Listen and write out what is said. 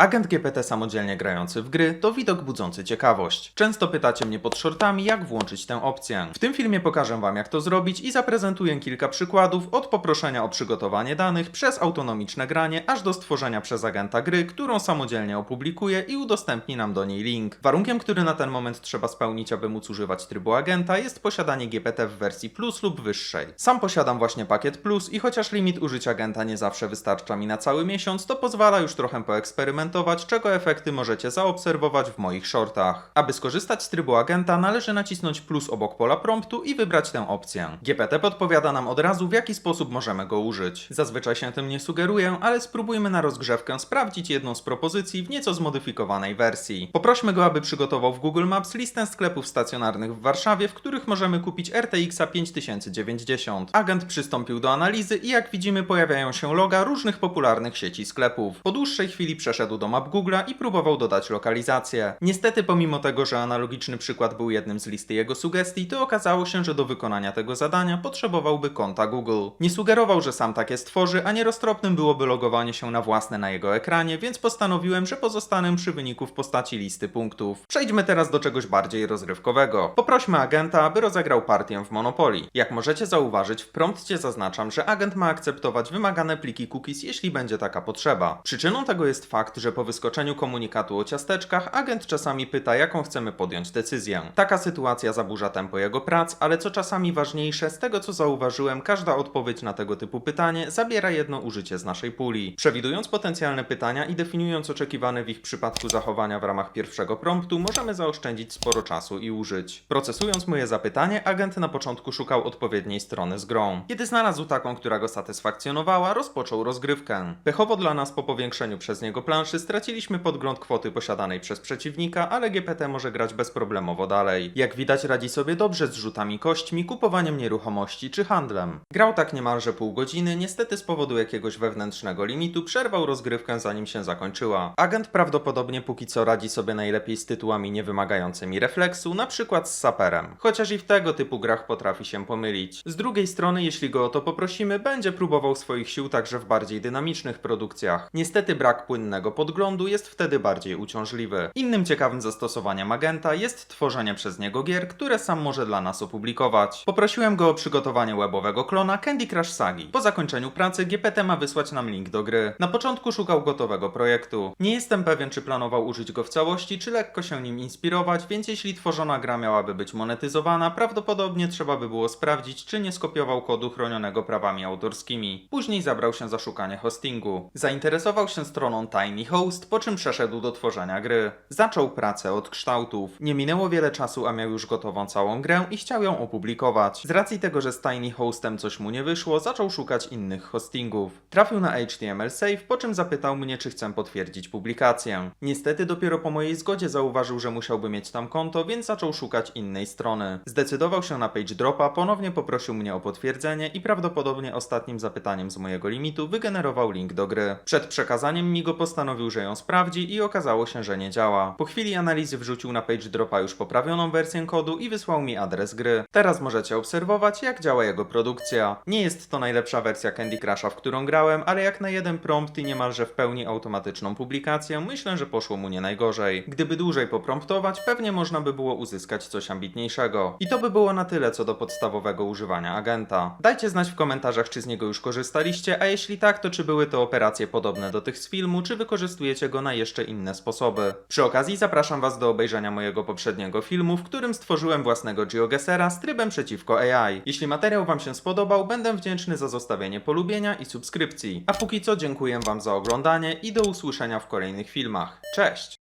Agent GPT samodzielnie grający w gry to widok budzący ciekawość. Często pytacie mnie pod shortami, jak włączyć tę opcję. W tym filmie pokażę Wam, jak to zrobić i zaprezentuję kilka przykładów od poproszenia o przygotowanie danych przez autonomiczne granie, aż do stworzenia przez agenta gry, którą samodzielnie opublikuje i udostępni nam do niej link. Warunkiem, który na ten moment trzeba spełnić, aby móc używać trybu agenta, jest posiadanie GPT w wersji Plus lub wyższej. Sam posiadam właśnie pakiet Plus i chociaż limit użycia agenta nie zawsze wystarcza mi na cały miesiąc, to pozwala już trochę poeksperymentować, czego efekty możecie zaobserwować w moich shortach. Aby skorzystać z trybu agenta, należy nacisnąć plus obok pola promptu i wybrać tę opcję. GPT podpowiada nam od razu, w jaki sposób możemy go użyć. Zazwyczaj się tym nie sugeruję, ale spróbujmy na rozgrzewkę sprawdzić jedną z propozycji w nieco zmodyfikowanej wersji. Poprośmy go, aby przygotował w Google Maps listę sklepów stacjonarnych w Warszawie, w których możemy kupić RTX 5090. Agent przystąpił do analizy i jak widzimy pojawiają się loga różnych popularnych sieci sklepów. Po dłuższej chwili przeszedł do map Google'a i próbował dodać lokalizację. Niestety pomimo tego, że analogiczny przykład był jednym z listy jego sugestii, to okazało się, że do wykonania tego zadania potrzebowałby konta Google. Nie sugerował, że sam takie stworzy, a nieroztropnym byłoby logowanie się na własne na jego ekranie, więc postanowiłem, że pozostanę przy wyniku w postaci listy punktów. Przejdźmy teraz do czegoś bardziej rozrywkowego. Poprośmy agenta, aby rozegrał partię w Monopoly. Jak możecie zauważyć, w prompcie zaznaczam, że agent ma akceptować wymagane pliki cookies, jeśli będzie taka potrzeba. Przyczyną tego jest fakt, że po wyskoczeniu komunikatu o ciasteczkach, agent czasami pyta, jaką chcemy podjąć decyzję. Taka sytuacja zaburza tempo jego prac, ale co czasami ważniejsze, z tego co zauważyłem, każda odpowiedź na tego typu pytanie zabiera jedno użycie z naszej puli. Przewidując potencjalne pytania i definiując oczekiwane w ich przypadku zachowania w ramach pierwszego promptu, możemy zaoszczędzić sporo czasu i użyć. Procesując moje zapytanie, agent na początku szukał odpowiedniej strony z grą. Kiedy znalazł taką, która go satysfakcjonowała, rozpoczął rozgrywkę. Pechowo dla nas po powiększeniu przez niego planszy straciliśmy podgląd kwoty posiadanej przez przeciwnika, ale GPT może grać bezproblemowo dalej. Jak widać radzi sobie dobrze z rzutami kośćmi, kupowaniem nieruchomości czy handlem. Grał tak niemalże pół godziny, niestety z powodu jakiegoś wewnętrznego limitu przerwał rozgrywkę zanim się zakończyła. Agent prawdopodobnie póki co radzi sobie najlepiej z tytułami niewymagającymi refleksu, na przykład z saperem. Chociaż i w tego typu grach potrafi się pomylić. Z drugiej strony, jeśli go o to poprosimy, będzie próbował swoich sił także w bardziej dynamicznych produkcjach. Niestety brak płynnego podglądu jest wtedy bardziej uciążliwy. Innym ciekawym zastosowaniem agenta jest tworzenie przez niego gier, które sam może dla nas opublikować. Poprosiłem go o przygotowanie webowego klona Candy Crush Sagi. Po zakończeniu pracy GPT ma wysłać nam link do gry. Na początku szukał gotowego projektu. Nie jestem pewien, czy planował użyć go w całości, czy lekko się nim inspirować, więc jeśli tworzona gra miałaby być monetyzowana, prawdopodobnie trzeba by było sprawdzić, czy nie skopiował kodu chronionego prawami autorskimi. Później zabrał się za szukanie hostingu. Zainteresował się stroną Tiny Host, po czym przeszedł do tworzenia gry. Zaczął pracę od kształtów. Nie minęło wiele czasu, a miał już gotową całą grę i chciał ją opublikować. Z racji tego, że z Tiny Hostem coś mu nie wyszło, zaczął szukać innych hostingów. Trafił na HTML Safe, po czym zapytał mnie, czy chcę potwierdzić publikację. Niestety dopiero po mojej zgodzie zauważył, że musiałby mieć tam konto, więc zaczął szukać innej strony. Zdecydował się na page dropa, ponownie poprosił mnie o potwierdzenie i prawdopodobnie ostatnim zapytaniem z mojego limitu wygenerował link do gry. Przed przekazaniem mi go postanowił, że ją sprawdzi i okazało się, że nie działa. Po chwili analizy wrzucił na page dropa już poprawioną wersję kodu i wysłał mi adres gry. Teraz możecie obserwować, jak działa jego produkcja. Nie jest to najlepsza wersja Candy Crusha, w którą grałem, ale jak na jeden prompt i niemalże w pełni automatyczną publikację, myślę, że poszło mu nie najgorzej. Gdyby dłużej popromptować, pewnie można by było uzyskać coś ambitniejszego. I to by było na tyle co do podstawowego używania agenta. Dajcie znać w komentarzach, czy z niego już korzystaliście, a jeśli tak, to czy były to operacje podobne do tych z filmu, czy wykorzystujecie go na jeszcze inne sposoby. Przy okazji zapraszam Was do obejrzenia mojego poprzedniego filmu, w którym stworzyłem własnego GeoGuessera z trybem przeciwko AI. Jeśli materiał Wam się spodobał, będę wdzięczny za zostawienie polubienia i subskrypcji. A póki co dziękuję Wam za oglądanie i do usłyszenia w kolejnych filmach. Cześć!